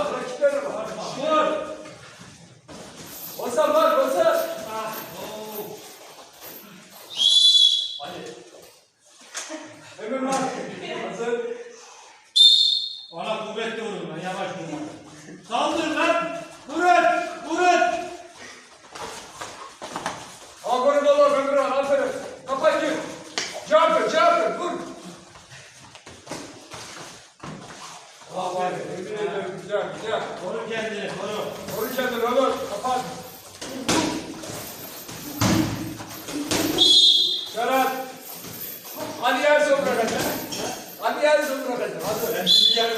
Павлович! Aferin. Emin ederim. Güzel, güzel. Koru kendini koru. Koru kendini olur. Kapat. Serhat. Ali Ersoy bırakacak. Ali Ersoy bırakacak. Hadi. Ben şimdi gel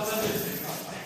Deus.